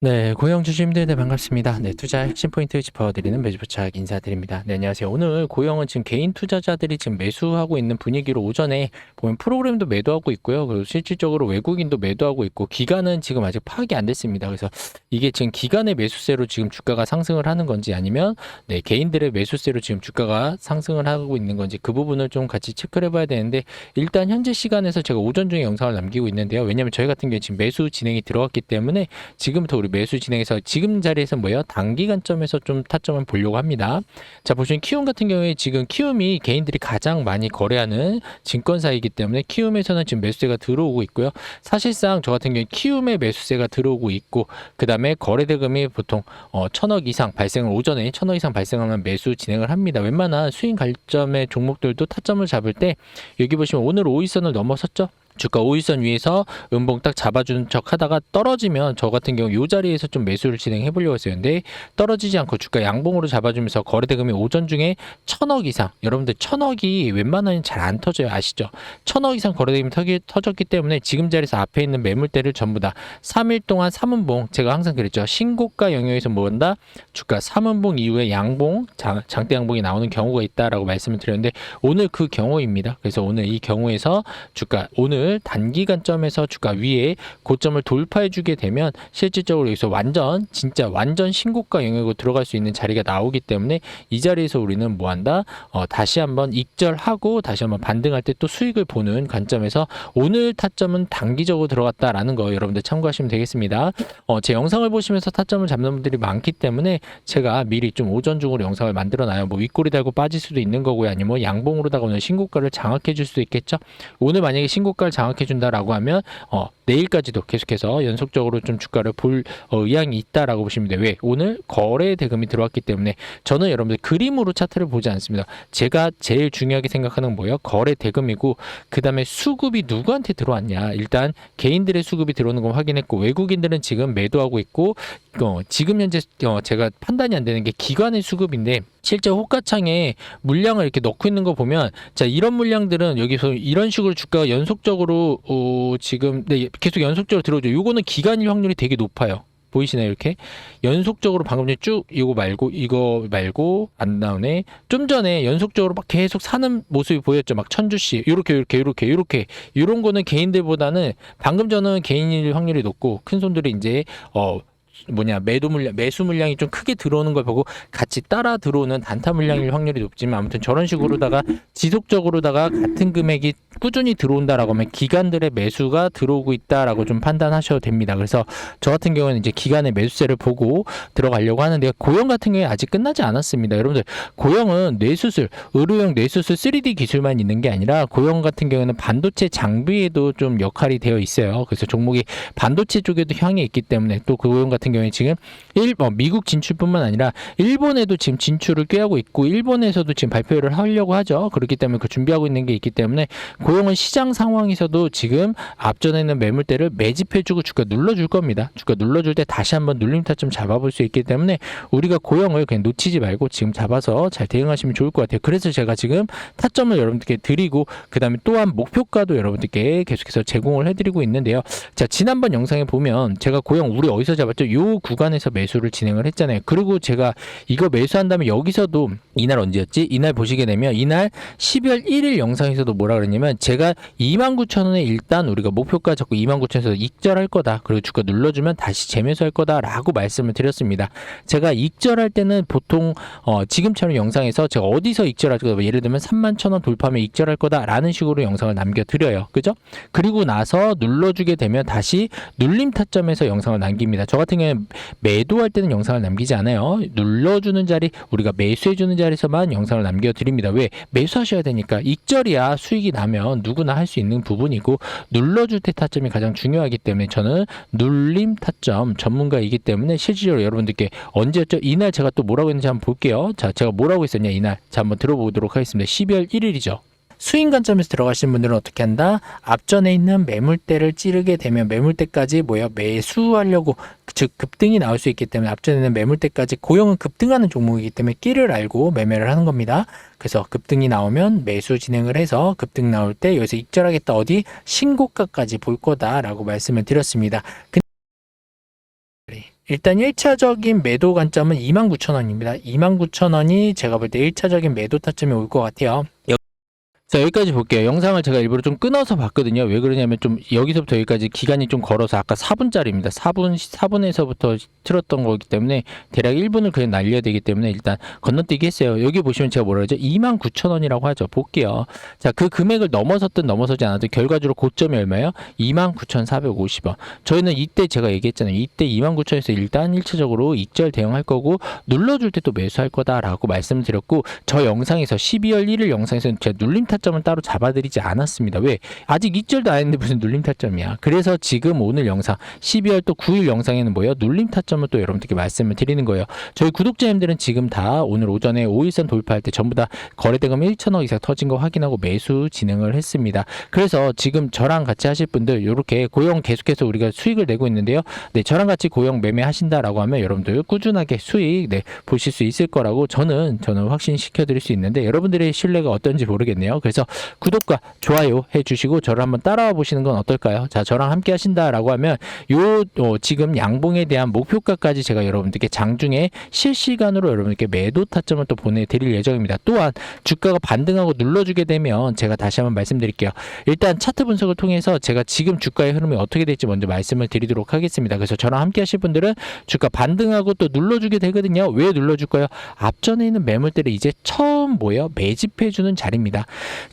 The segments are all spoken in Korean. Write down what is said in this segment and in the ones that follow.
네, 고용 주주님들 네, 반갑습니다. 네, 투자 핵심 포인트 짚어드리는 매주부착 인사드립니다. 네, 안녕하세요. 오늘 고용은 지금 개인 투자자들이 지금 매수하고 있는 분위기로 오전에 보면 프로그램도 매도하고 있고요. 그리고 실질적으로 외국인도 매도하고 있고 기간은 지금 아직 파악이 안 됐습니다. 그래서 이게 지금 기간의 매수세로 지금 주가가 상승을 하는 건지 아니면 네, 개인들의 매수세로 지금 주가가 상승을 하고 있는 건지 그 부분을 좀 같이 체크를 해봐야 되는데 일단 현재 시간에서 제가 오전 중에 영상을 남기고 있는데요. 왜냐면 저희 같은 경우에 지금 매수 진행이 들어갔기 때문에 지금부터 우리 매수 진행해서 지금 자리에서 뭐예요? 단기간점에서 좀 타점을 보려고 합니다. 자 보시면 키움 같은 경우에 지금 키움이 개인들이 가장 많이 거래하는 증권사이기 때문에 키움에서는 지금 매수세가 들어오고 있고요. 사실상 저 같은 경우에 키움의 매수세가 들어오고 있고 그 다음에 거래 대금이 보통 어, 천억 이상 발생을 오전에 천억 이상 발생하면 매수 진행을 합니다. 웬만한 수익 관점의 종목들도 타점을 잡을 때 여기 보시면 오늘 5일선을 넘어섰죠. 주가 5일선 위에서 음봉 딱 잡아주는 척 하다가 떨어지면 저 같은 경우 이 자리에서 좀 매수를 진행해 보려고 했어요. 근데 떨어지지 않고 주가 양봉으로 잡아주면서 거래대금이 오전 중에 천억 이상 여러분들 천억이 웬만하면 잘 안 터져요. 아시죠? 천억 이상 거래대금이 터기, 터졌기 때문에 지금 자리에서 앞에 있는 매물대를 전부 다 3일 동안 3음봉 제가 항상 그랬죠. 신고가 영역에서 모은다 주가 3음봉 이후에 양봉 장, 장대 양봉이 나오는 경우가 있다라고 말씀을 드렸는데 오늘 그 경우입니다. 그래서 오늘 이 경우에서 주가 오늘 단기간점에서 주가 위에 고점을 돌파해 주게 되면 실질적으로 여기서 완전 진짜 완전 신고가 영역으로 들어갈 수 있는 자리가 나오기 때문에 이 자리에서 우리는 뭐 한다? 어, 다시 한번 익절하고 다시 한번 반등할 때 또 수익을 보는 관점에서 오늘 타점은 단기적으로 들어갔다라는 거 여러분들 참고하시면 되겠습니다. 어, 제 영상을 보시면서 타점을 잡는 분들이 많기 때문에 제가 미리 좀 오전 중으로 영상을 만들어 놔요. 뭐 윗꼬리 달고 빠질 수도 있는 거고요. 아니면 뭐 양봉으로다가 오늘 신고가를 장악해 줄 수도 있겠죠. 오늘 만약에 신고가를 장악해 준다라고 하면 어, 내일까지도 계속해서 연속적으로 좀 주가를 볼 어, 의향이 있다라고 보시면 돼요. 왜? 오늘 거래 대금이 들어왔기 때문에 저는 여러분들 그림으로 차트를 보지 않습니다. 제가 제일 중요하게 생각하는 건 뭐예요? 거래 대금이고 그 다음에 수급이 누구한테 들어왔냐? 일단 개인들의 수급이 들어오는 건 확인했고 외국인들은 지금 매도하고 있고 어, 지금 현재 어, 제가 판단이 안 되는 게 기관의 수급인데 실제 호가창에 물량을 이렇게 넣고 있는 거 보면 자 이런 물량들은 여기서 이런 식으로 주가가 연속적으로 어, 지금 네, 계속 연속적으로 들어오죠. 요거는 기간일 확률이 되게 높아요. 보이시나요 이렇게 연속적으로 방금 전에 쭉 이거 말고 이거 말고 안 나오네 좀 전에 연속적으로 막 계속 사는 모습이 보였죠 막 천주씨 요렇게 요렇게 요렇게 요렇게 요런 거는 개인들보다는 방금 전은 개인일 확률이 높고 큰 손들이 이제 어 뭐냐 매도 물량 매수 물량이 좀 크게 들어오는 걸 보고 같이 따라 들어오는 단타 물량일 확률이 높지만 아무튼 저런 식으로다가 지속적으로다가 같은 금액이 꾸준히 들어온다라고 하면 기관들의 매수가 들어오고 있다라고 좀 판단하셔도 됩니다. 그래서 저 같은 경우는 이제 기관의 매수세를 보고 들어가려고 하는데 고용 같은 경우에 아직 끝나지 않았습니다. 여러분들 고용은 뇌수술 의료용 뇌수술 3D 기술만 있는 게 아니라 고용 같은 경우는 반도체 장비에도 좀 역할이 되어 있어요. 그래서 종목이 반도체 쪽에도 향해 있기 때문에 또 고용 같은 경우에 지금 일, 어, 미국 진출뿐만 아니라 일본에도 지금 진출을 꾀하고 있고 일본에서도 지금 발표를 하려고 하죠. 그렇기 때문에 그 준비하고 있는 게 있기 때문에 고용은 시장 상황에서도 지금 앞전에 있는 매물대를 매집해주고 주가 눌러줄 겁니다. 주가 눌러줄 때 다시 한번 눌림 타점 잡아볼 수 있기 때문에 우리가 고용을 그냥 놓치지 말고 지금 잡아서 잘 대응하시면 좋을 것 같아요. 그래서 제가 지금 타점을 여러분들께 드리고 그 다음에 또한 목표가도 여러분들께 계속해서 제공을 해드리고 있는데요. 자 지난번 영상에 보면 제가 고용 우리 어디서 잡았죠? 요 구간에서 매수를 진행을 했잖아요. 그리고 제가 이거 매수한 다음에 여기서도 이날 언제였지? 이날 보시게 되면 이날 12월 1일 영상에서도 뭐라 그랬냐면 제가 29,000원에 일단 우리가 목표가 잡고 29,000원에서 익절할 거다. 그리고 주가 눌러주면 다시 재매수할 거다라고 말씀을 드렸습니다. 제가 익절할 때는 보통 어, 지금처럼 영상에서 제가 어디서 익절할 거다. 뭐 예를 들면 31,000원 돌파하면 익절할 거다라는 식으로 영상을 남겨드려요. 그죠? 그리고 나서 눌러주게 되면 다시 눌림 타점에서 영상을 남깁니다. 저 같은 경우 에 매도할 때는 영상을 남기지 않아요. 눌러주는 자리, 우리가 매수해주는 자리에서만 영상을 남겨드립니다. 왜? 매수하셔야 되니까. 익절이야 수익이 나면 누구나 할 수 있는 부분이고, 눌러줄 때 타점이 가장 중요하기 때문에 저는 눌림 타점 전문가이기 때문에 실질적으로 여러분들께 언제였죠? 이날 제가 또 뭐라고 했는지 한번 볼게요. 자, 제가 뭐라고 했었냐, 이날. 자, 한번 들어보도록 하겠습니다. 12월 1일이죠. 수익 관점에서 들어가신 분들은 어떻게 한다? 앞전에 있는 매물대를 찌르게 되면 매물대까지 뭐야 매수하려고 즉 급등이 나올 수 있기 때문에 앞전에 있는 매물대까지 고용은 급등하는 종목이기 때문에 끼를 알고 매매를 하는 겁니다. 그래서 급등이 나오면 매수 진행을 해서 급등 나올 때 여기서 익절하겠다 어디 신고가까지 볼 거다라고 말씀을 드렸습니다. 일단 1차적인 매도 관점은 29,000원입니다. 29,000원이 제가 볼 때 1차적인 매도 타점이 올 것 같아요. 자 여기까지 볼게요. 영상을 제가 일부러 좀 끊어서 봤거든요. 왜 그러냐면 좀 여기서부터 여기까지 기간이 좀 걸어서 아까 4분짜리입니다. 4분 4분에서부터 틀었던 거기 때문에 대략 1분을 그냥 날려야 되기 때문에 일단 건너뛰기 했어요. 여기 보시면 제가 뭐라 그러죠? 29,000원이라고 하죠. 볼게요. 자 그 금액을 넘어섰든 넘어서지 않아도 결과적으로 고점이 얼마예요? 29,450원. 저희는 이때 제가 얘기했잖아요. 이때 29,000원에서 일단 1차적으로 익절 대응할 거고 눌러줄 때 또 매수할 거다라고 말씀드렸고 저 영상에서 12월 1일 영상에서는 제가 눌림 타 점을 따로 잡아드리지 않았습니다. 왜? 아직 익절도 안 했는데 무슨 눌림 타점이야. 그래서 지금 오늘 영상 12월 또 9일 영상에는 뭐예요? 눌림 타점을 또 여러분들께 말씀을 드리는 거예요. 저희 구독자님들은 지금 다 오늘 오전에 5일선 돌파할 때 전부 다 거래대금 1천억 이상 터진 거 확인하고 매수 진행을 했습니다. 그래서 지금 저랑 같이 하실 분들 이렇게 고용 계속해서 우리가 수익을 내고 있는데요. 네, 저랑 같이 고용 매매하신다라고 하면 여러분들 꾸준하게 수익 네, 보실 수 있을 거라고 저는 저는 확신시켜 드릴 수 있는데 여러분들의 신뢰가 어떤지 모르겠네요. 그래서 구독과 좋아요 해 주시고 저를 한번 따라와 보시는 건 어떨까요? 자, 저랑 함께 하신다라고 하면 요 어, 지금 양봉에 대한 목표가까지 제가 여러분들께 장중에 실시간으로 여러분께 매도 타점을 또 보내 드릴 예정입니다. 또한 주가가 반등하고 눌러주게 되면 제가 다시 한번 말씀드릴게요. 일단 차트 분석을 통해서 제가 지금 주가의 흐름이 어떻게 될지 먼저 말씀을 드리도록 하겠습니다. 그래서 저랑 함께 하실 분들은 주가 반등하고 또 눌러주게 되거든요. 왜 눌러줄까요? 앞전에 있는 매물대를 이제 처음 뭐요? 매집해주는 자리입니다.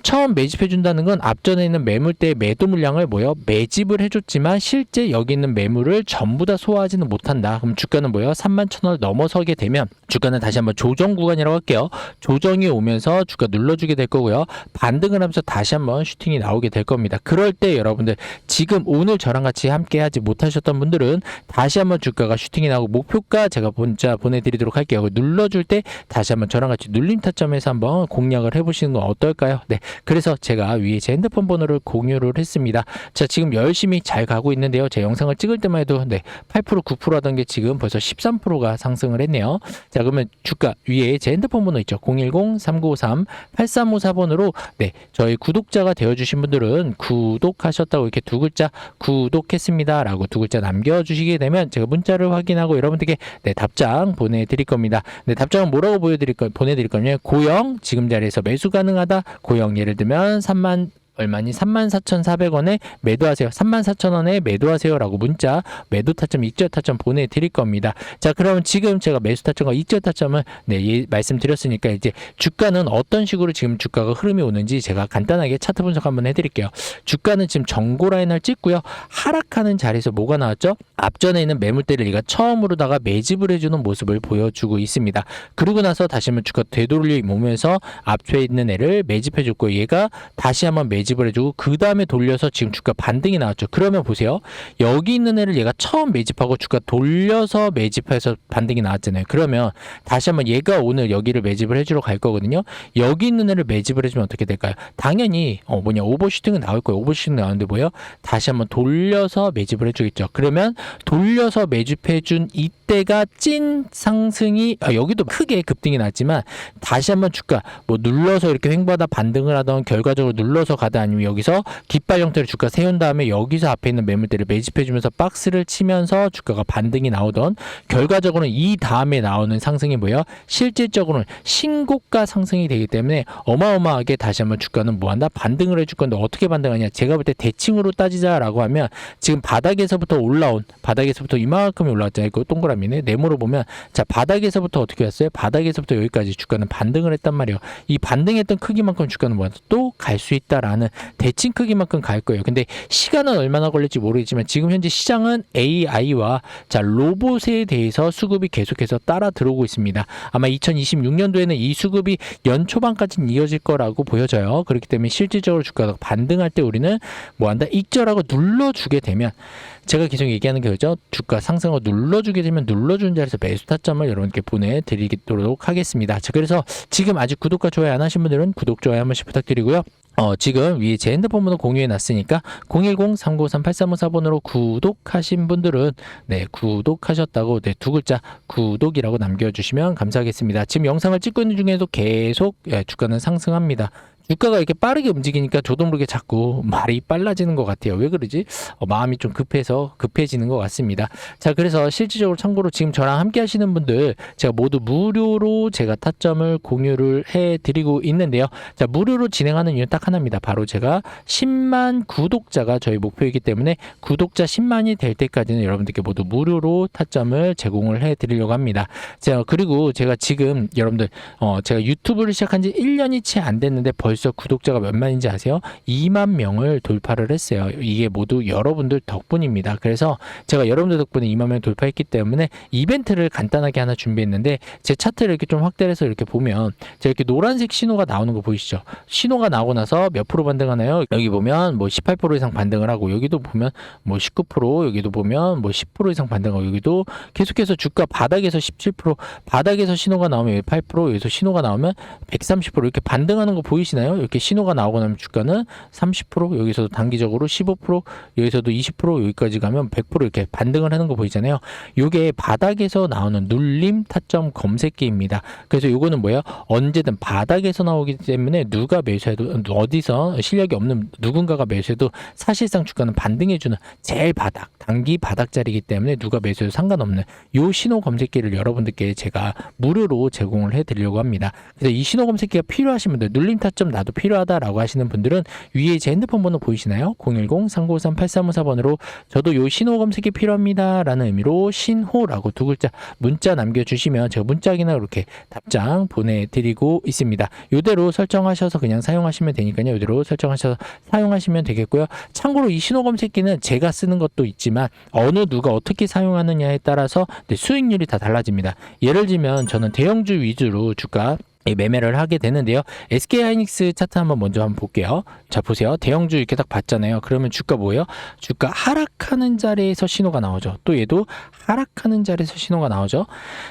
처음 매집해 준다는 건 앞전에 있는 매물대의 매도 물량을 뭐요? 매집을 해줬지만 실제 여기 있는 매물을 전부 다 소화하지는 못한다. 그럼 주가는 뭐요? 3만 천 원을 넘어서게 되면 주가는 다시 한번 조정 구간이라고 할게요. 조정이 오면서 주가 눌러주게 될 거고요. 반등을 하면서 다시 한번 슈팅이 나오게 될 겁니다. 그럴 때 여러분들 지금 오늘 저랑 같이 함께 하지 못하셨던 분들은 다시 한번 주가가 슈팅이 나오고 목표가 제가 문자 보내드리도록 할게요. 눌러줄 때 다시 한번 저랑 같이 눌림 타점에서 한번 공략을 해보시는 건 어떨까요? 네. 그래서 제가 위에 제 핸드폰 번호를 공유를 했습니다. 자, 지금 열심히 잘 가고 있는데요. 제 영상을 찍을 때만 해도 네, 8% 9% 하던 게 지금 벌써 13%가 상승을 했네요. 자, 그러면 주가 위에 제 핸드폰 번호 있죠. 010-3953-8354번으로 네, 저희 구독자가 되어주신 분들은 구독하셨다고 이렇게 두 글자 구독했습니다 라고 두 글자 남겨주시게 되면 제가 문자를 확인하고 여러분들께 네, 답장 보내드릴 겁니다. 네, 답장은 뭐라고 보여드릴 거, 보내드릴 거냐면 고영 지금 자리에서 매수 가능하다. 고영 예를 들면 3만 얼마니 34,400원에 매도하세요. 34,000원에 매도하세요라고 문자 매도 타점, 익절 타점 보내 드릴 겁니다. 자, 그러면 지금 제가 매수 타점과 익절 타점을 네, 예, 말씀드렸으니까 이제 주가는 어떤 식으로 지금 주가가 흐름이 오는지 제가 간단하게 차트 분석 한번 해 드릴게요. 주가는 지금 정고 라인을 찍고요. 하락하는 자리에서 뭐가 나왔죠? 앞전에 있는 매물대를 얘가 처음으로다가 매집을 해 주는 모습을 보여주고 있습니다. 그러고 나서 다시 한번 주가 되돌리 오면서 앞에 있는 애를 매집해 줬고 얘가 다시 한번 매집 을 해주고 그 다음에 돌려서 지금 주가 반등이 나왔죠. 그러면 보세요. 여기 있는 애를 얘가 처음 매집하고 주가 돌려서 매집해서 반등이 나왔잖아요. 그러면 다시 한번 얘가 오늘 여기를 매집을 해주러 갈 거거든요. 여기 있는 애를 매집을 해주면 어떻게 될까요? 당연히 어 뭐냐 오버슈팅은 나올 거예요. 오버슈팅 나오는데 뭐예요? 다시 한번 돌려서 매집을 해주겠죠. 그러면 돌려서 매집해준 이때가 찐 상승이 아, 여기도 크게 급등이 났지만 다시 한번 주가 뭐 눌러서 이렇게 횡보하다 반등을 하던 결과적으로 눌러서 가다 아니면 여기서 깃발 형태로 주가 세운 다음에 여기서 앞에 있는 매물대를 매집해주면서 박스를 치면서 주가가 반등이 나오던 결과적으로는 이 다음에 나오는 상승이 뭐예요? 실질적으로는 신고가 상승이 되기 때문에 어마어마하게 다시 한번 주가는 뭐한다 반등을 해줄 건데 어떻게 반등하냐? 제가 볼 때 대칭으로 따지자라고 하면 지금 바닥에서부터 올라온 바닥에서부터 이만큼이 올라왔잖아요. 그 동그라미네. 네모로 보면 자 바닥에서부터 어떻게 왔어요? 바닥에서부터 여기까지 주가는 반등을 했단 말이에요. 이 반등했던 크기만큼 주가는 뭐야? 또 갈 수 있다라는 대칭 크기만큼 갈 거예요. 근데 시간은 얼마나 걸릴지 모르겠지만 지금 현재 시장은 AI와 자 로봇에 대해서 수급이 계속해서 따라 들어오고 있습니다. 아마 2026년도에는 이 수급이 연 초반까지는 이어질 거라고 보여져요. 그렇기 때문에 실질적으로 주가가 반등할 때 우리는 뭐한다 익절하고 눌러주게 되면 제가 계속 얘기하는 게 그죠? 주가 상승을 눌러주게 되면 눌러주는 자리에서 매수 타점을 여러분께 보내드리도록 하겠습니다. 자, 그래서 지금 아직 구독과 좋아요 안 하신 분들은 구독, 좋아요 한 번씩 부탁드리고요. 어, 지금 위에 제 핸드폰 번호 공유해 놨으니까 010-393-8354번으로 구독하신 분들은 네, 구독하셨다고 네, 두 글자 구독이라고 남겨주시면 감사하겠습니다. 지금 영상을 찍고 있는 중에도 계속 예, 주가는 상승합니다. 주가가 이렇게 빠르게 움직이니까 저도 모르게 자꾸 말이 빨라지는 것 같아요. 왜 그러지? 어, 마음이 좀 급해서 급해지는 것 같습니다. 자, 그래서 실질적으로 참고로 지금 저랑 함께 하시는 분들 제가 모두 무료로 제가 타점을 공유를 해 드리고 있는데요. 자, 무료로 진행하는 이유는 딱 하나입니다. 바로 제가 10만 구독자가 저희 목표이기 때문에 구독자 10만이 될 때까지는 여러분들께 모두 무료로 타점을 제공을 해 드리려고 합니다. 자, 그리고 제가 지금 여러분들 어, 제가 유튜브를 시작한 지 1년이 채 안 됐는데 벌써 구독자가 몇만인지 아세요? 2만 명을 돌파를 했어요. 이게 모두 여러분들 덕분입니다. 그래서 제가 여러분들 덕분에 2만 명 돌파했기 때문에 이벤트를 간단하게 하나 준비했는데 제 차트를 이렇게 좀 확대를 해서 이렇게 보면 제가 이렇게 노란색 신호가 나오는 거 보이시죠? 신호가 나오고 나서 몇 프로 반등하나요? 여기 보면 뭐 18% 이상 반등을 하고 여기도 보면 뭐 19% 여기도 보면 뭐 10% 이상 반등하고 여기도 계속해서 주가 바닥에서 17% 바닥에서 신호가 나오면 8% 여기서 신호가 나오면 130% 이렇게 반등하는 거 보이시나요? 이렇게 신호가 나오고 나면 주가는 30% 여기서도 단기적으로 15% 여기서도 20% 여기까지 가면 100% 이렇게 반등을 하는 거 보이잖아요. 요게 바닥에서 나오는 눌림 타점 검색기입니다. 그래서 요거는 뭐예요? 언제든 바닥에서 나오기 때문에 누가 매수해도 어디서 실력이 없는 누군가가 매수해도 사실상 주가는 반등해주는 제일 바닥 단기 바닥자리이기 때문에 누가 매수해도 상관없는 요 신호 검색기를 여러분들께 제가 무료로 제공을 해드리려고 합니다. 그래서 이 신호 검색기가 필요하신 분들 눌림 타점 나도 필요하다라고 하시는 분들은 위에 제 핸드폰 번호 보이시나요? 010-3953-8354번으로 저도 요 신호 검색이 필요합니다 라는 의미로 신호라고 두 글자 문자 남겨주시면 제가 문자 확인하 이렇게 답장 보내드리고 있습니다. 요대로 설정하셔서 그냥 사용하시면 되니까요. 요대로 설정하셔서 사용하시면 되겠고요. 참고로 이 신호 검색기는 제가 쓰는 것도 있지만 어느 누가 어떻게 사용하느냐에 따라서 네, 수익률이 다 달라집니다. 예를 들면 저는 대형주 위주로 주가 이 매매를 하게 되는데요. SK 하이닉스 차트 한번 먼저 한번 볼게요. 자, 보세요. 대형주 이렇게 딱 봤잖아요. 그러면 주가 뭐예요? 주가 하락하는 자리에서 신호가 나오죠. 또 얘도 하락하는 자리에서 신호가 나오죠.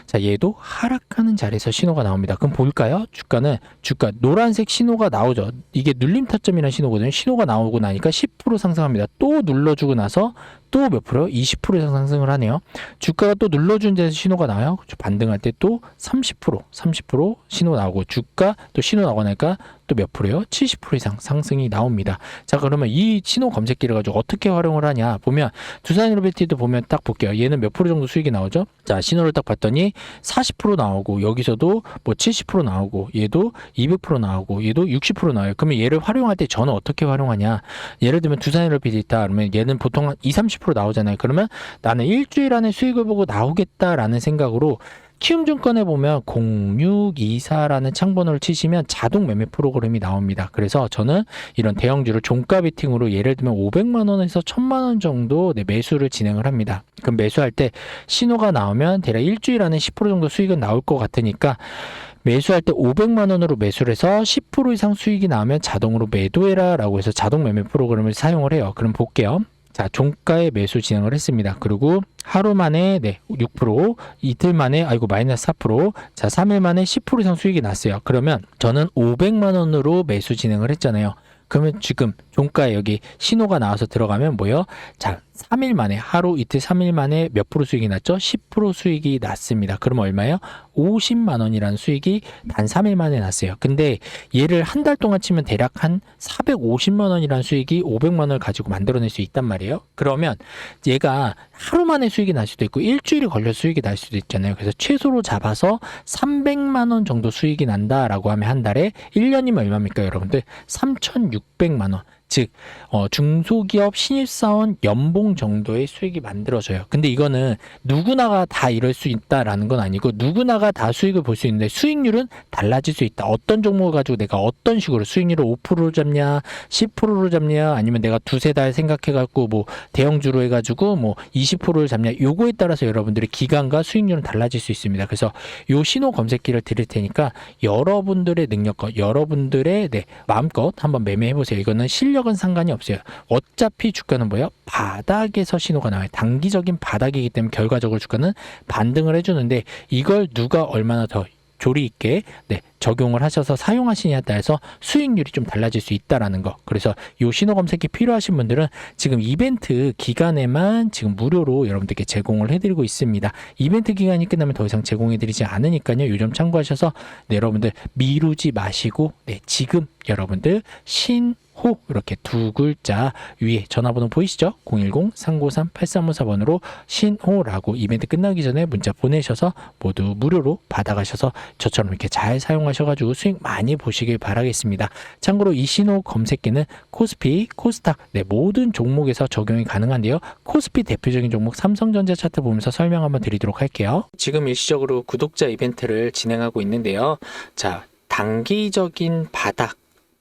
자, 얘도 하락하는 자리에서 신호가 나옵니다. 그럼 볼까요? 주가는 주가 노란색 신호가 나오죠. 이게 눌림 타점이라는 신호거든요. 신호가 나오고 나니까 10% 상승합니다. 또 눌러주고 나서 또 몇 프로? 20% 이상 상승을 하네요. 주가가 또 눌러준 데서 신호가 나와요. 그렇죠. 반등할 때 또 30%, 30% 신호 나오고 주가 또 신호 나오고 나니까 또 몇 프로요? 70% 이상 상승이 나옵니다. 자, 그러면 이 신호 검색기를 가지고 어떻게 활용을 하냐 보면 두산이로베티도 보면 딱 볼게요. 얘는 몇 프로 정도 수익이 나오죠? 자, 신호를 딱 봤더니 40% 나오고 여기서도 뭐 70% 나오고 얘도 200% 나오고 얘도 60% 나와요. 그러면 얘를 활용할 때 저는 어떻게 활용하냐? 예를 들면 두산이로베티 있다 그러면 얘는 보통 한 20, 30% 나오잖아요. 그러면 나는 일주일 안에 수익을 보고 나오겠다라는 생각으로 키움증권에 보면 0624라는 창번호를 치시면 자동 매매 프로그램이 나옵니다. 그래서 저는 이런 대형주를 종가 베팅으로 예를 들면 500만 원에서 1000만 원 정도 네, 매수를 진행을 합니다. 그럼 매수할 때 신호가 나오면 대략 일주일 안에 10% 정도 수익은 나올 것 같으니까 매수할 때 500만 원으로 매수를 해서 10% 이상 수익이 나오면 자동으로 매도해라 라고 해서 자동 매매 프로그램을 사용을 해요. 그럼 볼게요. 자, 종가에 매수 진행을 했습니다. 그리고 하루 만에 네, 6%, 이틀 만에 아이고 마이너스 4%, 자, 3일 만에 10% 이상 수익이 났어요. 그러면 저는 500만 원으로 매수 진행을 했잖아요. 그러면 지금 종가에 여기 신호가 나와서 들어가면 뭐요? 자, 3일 만에 하루 이틀 3일 만에 몇 프로 수익이 났죠? 10% 수익이 났습니다. 그러면 얼마예요? 50만 원이라는 수익이 단 3일 만에 났어요. 근데 얘를 한 달 동안 치면 대략 한 450만 원이라는 수익이 500만 원을 가지고 만들어낼 수 있단 말이에요. 그러면 얘가 하루 만에 수익이 날 수도 있고 일주일이 걸려 수익이 날 수도 있잖아요. 그래서 최소로 잡아서 300만 원 정도 수익이 난다라고 하면 한 달에 1년이면 얼마입니까, 여러분들? 3,600만 원. 즉 어, 중소기업 신입사원 연봉 정도의 수익이 만들어져요. 근데 이거는 누구나가 다 이럴 수 있다라는 건 아니고 누구나가 다 수익을 볼 수 있는데 수익률은 달라질 수 있다. 어떤 종목을 가지고 내가 어떤 식으로 수익률을 5%로 잡냐, 10%로 잡냐, 아니면 내가 두세 달 생각해갖고 뭐 대형주로 해가지고 뭐 20%를 잡냐, 요거에 따라서 여러분들의 기간과 수익률은 달라질 수 있습니다. 그래서 요 신호 검색기를 드릴 테니까 여러분들의 능력과 여러분들의 네, 마음껏 한번 매매해 보세요. 이거는 실 력은 상관이 없어요. 어차피 주가는 뭐예요? 바닥에서 신호가 나와요. 단기적인 바닥이기 때문에 결과적으로 주가는 반등을 해주는데 이걸 누가 얼마나 더 조리 있게 네, 적용을 하셔서 사용하시냐에 따라서 수익률이 좀 달라질 수 있다라는 거. 그래서 요 신호 검색기 필요하신 분들은 지금 이벤트 기간에만 지금 무료로 여러분들께 제공을 해드리고 있습니다. 이벤트 기간이 끝나면 더 이상 제공해드리지 않으니까요. 요점 참고하셔서 네, 여러분들 미루지 마시고 네, 지금 여러분들 신 호 이렇게 두 글자 위에 전화번호 보이시죠? 010-393-8354번으로 신호라고 이벤트 끝나기 전에 문자 보내셔서 모두 무료로 받아가셔서 저처럼 이렇게 잘 사용하셔가지고 수익 많이 보시길 바라겠습니다. 참고로 이 신호 검색기는 코스피, 코스닥 네, 모든 종목에서 적용이 가능한데요. 코스피 대표적인 종목 삼성전자 차트 보면서 설명 한번 드리도록 할게요. 지금 일시적으로 구독자 이벤트를 진행하고 있는데요. 자, 단기적인 바닥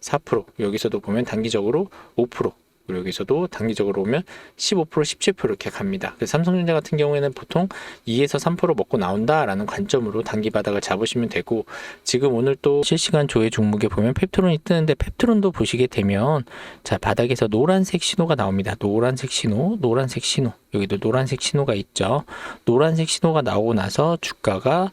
4% 여기서도 보면 단기적으로 5% 그리고 여기서도 단기적으로 보면 15% 17% 이렇게 갑니다. 그래서 삼성전자 같은 경우에는 보통 2에서 3% 먹고 나온다라는 관점으로 단기 바닥을 잡으시면 되고 지금 오늘 또 실시간 조회 종목에 보면 펩트론이 뜨는데 펩트론도 보시게 되면 자 바닥에서 노란색 신호가 나옵니다. 노란색 신호, 노란색 신호 여기도 노란색 신호가 있죠. 노란색 신호가 나오고 나서 주가가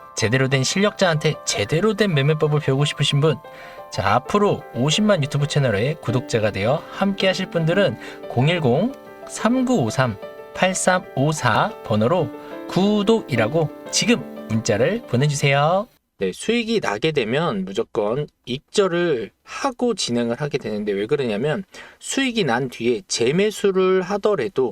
제대로 된 실력자한테 제대로 된 매매법을 배우고 싶으신 분, 자, 앞으로 50만 유튜브 채널의 구독자가 되어 함께 하실 분들은 010-3953-8354 번호로 구독이라고 지금 문자를 보내주세요. 네, 수익이 나게 되면 무조건 입절을 하고 진행을 하게 되는데 왜 그러냐면 수익이 난 뒤에 재매수를 하더라도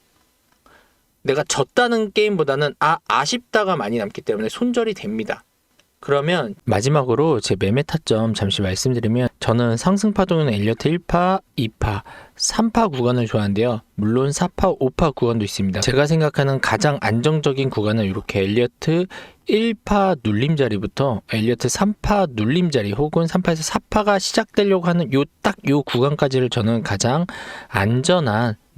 내가 졌다는 게임보다는 아 아쉽다가 많이 남기 때문에 손절이 됩니다. 그러면 마지막으로 제 매매 타점 잠시 말씀드리면 저는 상승 파동은 엘리어트 1파, 2파, 3파 구간을 좋아하는데요. 물론 4파, 5파 구간도 있습니다. 제가 생각하는 가장 안정적인 구간은 이렇게 엘리어트 1파 눌림 자리부터 엘리어트 3파 눌림 자리 혹은 3파에서 4파가 시작되려고 하는 요 딱요 구간까지를 저는 가장 안전한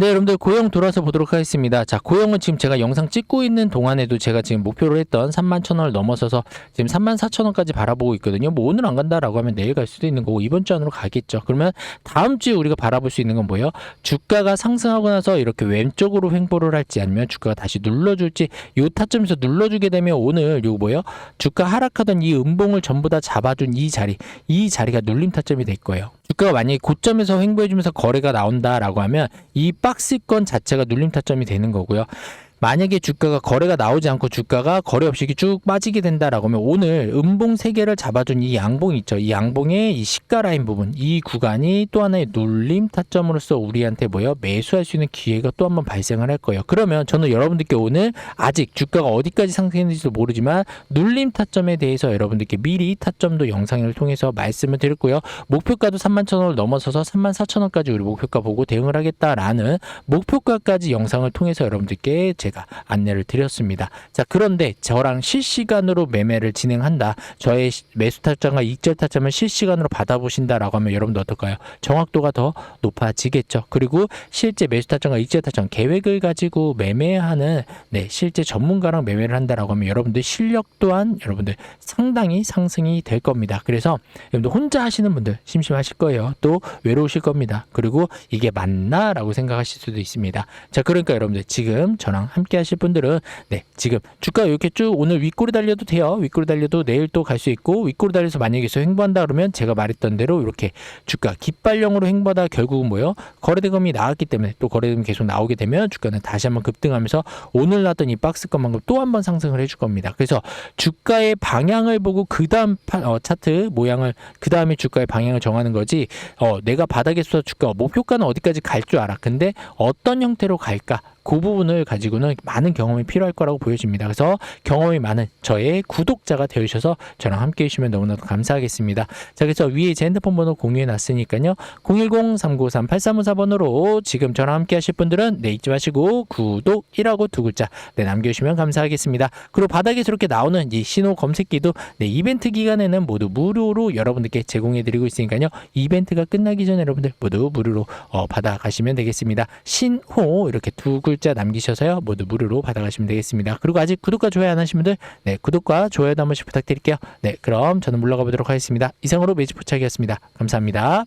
네, 여러분들 고영 돌아서 보도록 하겠습니다. 자, 고영은 지금 제가 영상 찍고 있는 동안에도 제가 지금 목표로 했던 3만 천 원을 넘어서서 지금 3만 4천 원까지 바라보고 있거든요. 뭐 오늘 안 간다라고 하면 내일 갈 수도 있는 거고 이번 주 안으로 가겠죠. 그러면 다음 주에 우리가 바라볼 수 있는 건 뭐예요? 주가가 상승하고 나서 이렇게 왼쪽으로 횡보를 할지 아니면 주가가 다시 눌러줄지 요 타점에서 눌러주게 되면 오늘 요거 뭐예요? 주가 하락하던 이 음봉을 전부 다 잡아준 이 자리, 이 자리가 눌림 타점이 될 거예요. 주가가 만약에 고점에서 횡보해주면서 거래가 나온다라고 하면 이 박스권 자체가 눌림 타점이 되는 거고요. 만약에 주가가 거래가 나오지 않고 주가가 거래 없이 쭉 빠지게 된다라고 하면 오늘 음봉 세 개를 잡아준 이 양봉 있죠. 이 양봉의 이 시가 라인 부분, 이 구간이 또 하나의 눌림 타점으로서 우리한테 뭐요? 매수할 수 있는 기회가 또 한번 발생을 할 거예요. 그러면 저는 여러분들께 오늘 아직 주가가 어디까지 상승했는지도 모르지만 눌림 타점에 대해서 여러분들께 미리 타점도 영상을 통해서 말씀을 드렸고요. 목표가도 3만 천 원을 넘어서서 3만 4천 원까지 우리 목표가 보고 대응을 하겠다라는 목표가까지 영상을 통해서 여러분들께 제가 안내를 드렸습니다. 자, 그런데 저랑 실시간으로 매매를 진행한다. 저의 시- 매수 타점과 익절 타점을 실시간으로 받아보신다라고 하면 여러분들 어떨까요? 정확도가 더 높아지겠죠. 그리고 실제 매수 타점과 익절 타점 계획을 가지고 매매하는 네, 실제 전문가랑 매매를 한다라고 하면 여러분들 실력 또한 여러분들 상당히 상승이 될 겁니다. 그래서 여러분들 혼자 하시는 분들 심심하실 거예요. 또 외로우실 겁니다. 그리고 이게 맞나라고 생각하실 수도 있습니다. 자, 그러니까 여러분들 지금 저랑 함께 하실 분들은 네, 지금 주가 이렇게 쭉 오늘 윗꼬리 달려도 돼요. 윗꼬리 달려도 내일 또 갈 수 있고 윗꼬리 달려서 만약에 횡보한다 그러면 제가 말했던 대로 이렇게 주가 깃발령으로 횡보하다 결국은 뭐요? 거래대금이 나왔기 때문에 또 거래대금이 계속 나오게 되면 주가는 다시 한번 급등하면서 오늘 났던 이 박스권만큼 또 한번 상승을 해줄 겁니다. 그래서 주가의 방향을 보고 그 다음 어, 차트 모양을 그 다음에 주가의 방향을 정하는 거지. 어, 내가 바닥에서 주가 목표가는 어디까지 갈 줄 알아. 근데 어떤 형태로 갈까? 그 부분을 가지고는 많은 경험이 필요할 거라고 보여집니다. 그래서 경험이 많은 저의 구독자가 되어주셔서 저랑 함께 해주시면 너무나도 감사하겠습니다. 자, 그래서 위에 제 핸드폰 번호 공유해 놨으니까요. 010-3953-8354번으로 지금 저랑 함께 하실 분들은 네, 잊지 마시고 구독이라고 두 글자 네, 남겨주시면 감사하겠습니다. 그리고 바닥에서 이렇게 나오는 이 신호 검색기도 네, 이벤트 기간에는 모두 무료로 여러분들께 제공해 드리고 있으니까요. 이벤트가 끝나기 전에 여러분들 모두 무료로 어, 받아가시면 되겠습니다. 신호 이렇게 두 글자 남기셔서요. 모두 무료로 받아가시면 되겠습니다. 그리고 아직 구독과 좋아요 안 하신 분들 네, 구독과 좋아요도 한 번씩 부탁드릴게요. 네, 그럼 저는 물러가 보도록 하겠습니다. 이상으로 매직 포착이었습니다. 감사합니다.